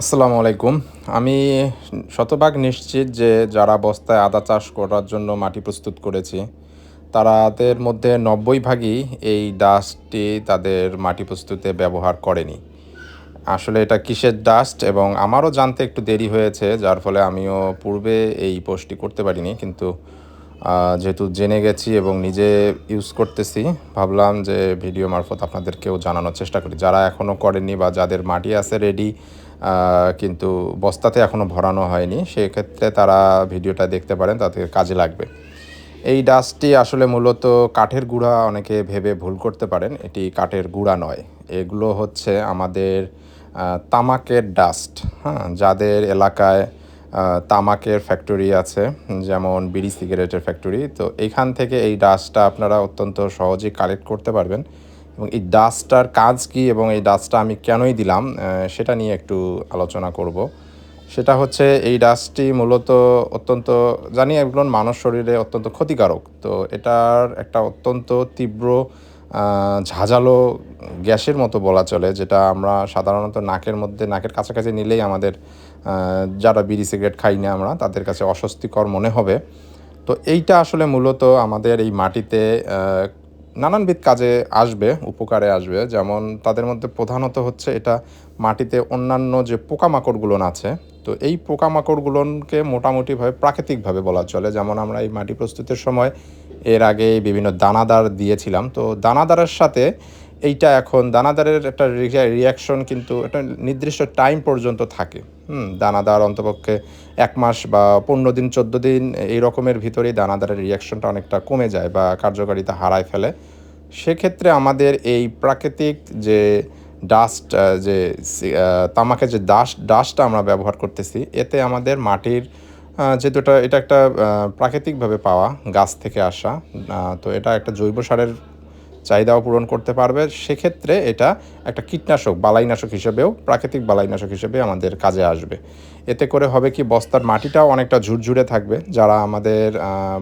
আসসালামু আলাইকুম। আমি শতভাগ নিশ্চিত যে যারা বস্তায় আদা চাষ করার জন্য মাটি প্রস্তুত করেছি তাদের মধ্যে নব্বই ভাগই এই ডাস্টটি তাদের মাটি প্রস্তুতে ব্যবহার করেনি। আসলে এটা কিসের ডাস্ট এবং আমারও জানতে একটু দেরি হয়েছে, যার ফলে আমিও পূর্বে এই পোস্টটি করতে পারিনি, কিন্তু যেহেতু জেনে গেছি এবং নিজে ইউজ করতেছি, ভাবলাম যে ভিডিও মারফত আপনাদেরকেও জানানোর চেষ্টা করি। যারা এখনও করেননি বা যাদের মাটি আছে রেডি কিন্তু বস্তাতে এখনও ভরানো হয়নি। সেক্ষেত্রে তারা ভিডিওটা দেখতে পারেন তাদের কাজে লাগবে। এই ডাস্টটি আসলে মূলত কাঠের গুঁড়া অনেকে ভেবে ভুল করতে পারেন, এটি কাঠের গুঁড়া নয়। এগুলো হচ্ছে আমাদের তামাকের ডাস্ট হ্যাঁ যাদের এলাকায় তামাকের ফ্যাক্টরি আছে, যেমন বিড়ি সিগারেটের ফ্যাক্টরি। তো এইখান থেকে এই ডাস্টটা আপনারা অত্যন্ত সহজেই কালেক্ট করতে পারবেন। এবং এই ডাস্টটার কাজ কি এবং এই ডাস্টটা আমি কেনই দিলাম সেটা নিয়ে একটু আলোচনা করব। সেটা হচ্ছে এই ডাস্টটি মূলত অত্যন্ত, জানি এগুলো মানুষ শরীরে অত্যন্ত ক্ষতিকারক, তো এটার একটা অত্যন্ত তীব্র ঝাঁঝালো গ্যাসের মতো বলা চলে, যেটা আমরা সাধারণত নাকের মধ্যে, নাকের কাছাকাছি নিলেই আমাদের যারা বিড়ি সিগারেট খাই না আমরা, তাদের কাছে অস্বস্তিকর মনে হবে। তো এইটা আসলে মূলত আমাদের এই মাটিতে নানানবিধ কাজে আসবে, উপকারে আসবে। যেমন তাদের মধ্যে প্রধানত হচ্ছে এটা মাটিতে অন্যান্য যে পোকামাকড়গুলো আছে, তো এই পোকামাকড়গুলোকে মোটামুটিভাবে প্রাকৃতিকভাবে বলা চলে। যেমন আমরা এই মাটি প্রস্তুতের সময় এর আগে বিভিন্ন দানাদার দিয়েছিলাম, তো দানাদারের সাথে এইটা এখন দানাদারের একটা রিয়াকশন কিন্তু একটা নির্দিষ্ট টাইম পর্যন্ত থাকে। হুম, দানাদার অন্তপক্ষে এক মাস বা পনেরো দিন, চোদ্দ দিন এই রকমের ভিতরেই দানাদারের রিয়াকশনটা অনেকটা কমে যায় বা কার্যকারিতা হারায় ফেলে। সেক্ষেত্রে আমাদের এই প্রাকৃতিক যে ডাস্ট যে তামাকের যে ডাস্ট ডাস্টটা আমরা ব্যবহার করতেছি, এতে আমাদের মাটির যেহেতু এটা এটা একটা প্রাকৃতিকভাবে পাওয়া গাছ থেকে আসা তো এটা একটা জৈব সারের চাহিদাও পূরণ করতে পারবে। সেক্ষেত্রে এটা একটা কীটনাশক, বালাইনাশক হিসেবেও, প্রাকৃতিক বালাইনাশক হিসেবে আমাদের কাজে আসবে। এতে করে হবে কি, বস্তার মাটিটাও অনেকটা ঝুরঝুরে থাকবে। যারা আমাদের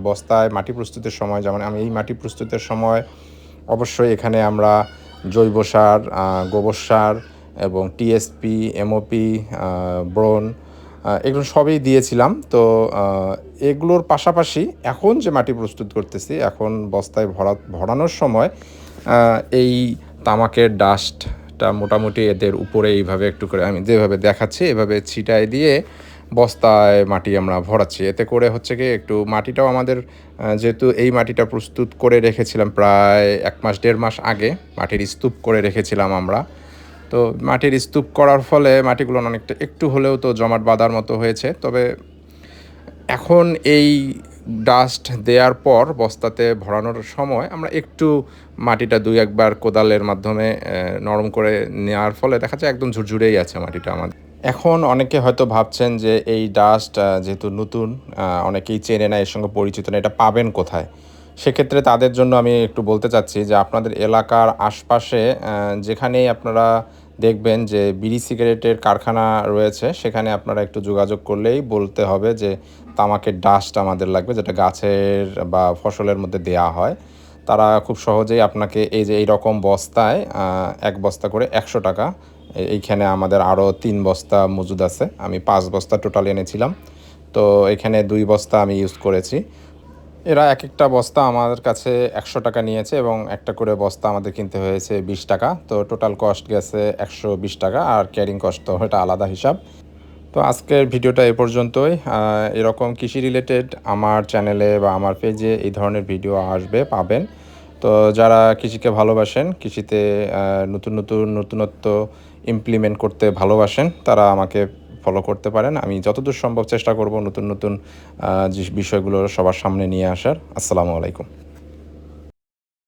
বস্তায় মাটি প্রস্তুতের সময়, যেমন আমি এই মাটি প্রস্তুতের সময় অবশ্যই এখানে আমরা জৈব সার গোবর সার এবং টিএসপি, এমওপি ব্রোন এগুলো সবই দিয়েছিলাম। তো এগুলোর পাশাপাশি এখন যে মাটি প্রস্তুত করতেছি, এখন বস্তায় ভরা, ভরানোর সময় এই তামাকের ডাস্টটা মোটামুটি এদের উপরে এইভাবে একটু করে আমি যেভাবে দেখাচ্ছি, এভাবে ছিটায় দিয়ে বস্তায় মাটি আমরা ভরাচ্ছি। এতে করে হচ্ছে কি, একটু মাটিটাও আমাদের যেহেতু এই মাটিটা প্রস্তুত করে রেখেছিলাম প্রায় এক মাস, দেড় মাস আগে, মাটির স্তূপ করে রেখেছিলাম আমরা। তো মাটির স্তূপ করার ফলে মাটিগুলো অনেকটা একটু হলেও তো জমাট বাঁধার মতো হয়েছে। তবে এখন এই ডাস্ট দেওয়ার পর বস্তাতে ভরানোর সময় আমরা একটু মাটিটা দুই একবার কোদালের মাধ্যমে নরম করে নেওয়ার ফলে দেখা যায় একদম ঝুরঝুরেই আছে মাটিটা আমাদের। এখন অনেকে হয়তো ভাবছেন যে এই ডাস্ট যেহেতু নতুন অনেকেই চেনে না, এর সঙ্গে পরিচিত না, এটা পাবেন কোথায়? সেক্ষেত্রে তাদের জন্য আমি একটু বলতে চাচ্ছি যে আপনাদের এলাকার আশপাশে যেখানেই আপনারা দেখবেন যে বিড়ি সিগারেটের কারখানা রয়েছে, সেখানে আপনারা একটু যোগাযোগ করলেই বলতে হবে যে তামাকের ডাস্ট আমাদের লাগবে, যেটা গাছের বা ফসলের মধ্যে দেয়া হয়। তারা খুব সহজেই আপনাকে এই যে, এই রকম বস্তায় এক বস্তা করে একশো টাকা এইখানে আমাদের আরও তিন বস্তা মজুদ আছে। আমি পাঁচ বস্তা টোটাল এনেছিলাম। তো এখানে দুই বস্তা আমি ইউজ করেছি। এরা এক একটা বস্তা আমাদের কাছে একশো টাকা নিয়েছে এবং একটা করে বস্তা আমাদের কিনতে হয়েছে বিশ টাকা। তো টোটাল কস্ট গেছে একশো বিশ টাকা আর ক্যারিং কস্ট তো এটা আলাদা হিসাব। তো আজকের ভিডিওটা এ পর্যন্তই। এরকম কৃষি রিলেটেড আমার চ্যানেলে বা আমার পেজে এই ধরনের ভিডিও আসবে, পাবেন। তো যারা কৃষিকে ভালোবাসেন, কৃষিতে নতুন নতুন নতুনত্ব ইমপ্লিমেন্ট করতে ভালোবাসেন, তারা আমাকে ফলো করতে পারেন। আমি যতদূর সম্ভব চেষ্টা করব নতুন নতুন বিষয়গুলো সবার সামনে নিয়ে আসার। আসসালামু আলাইকুম।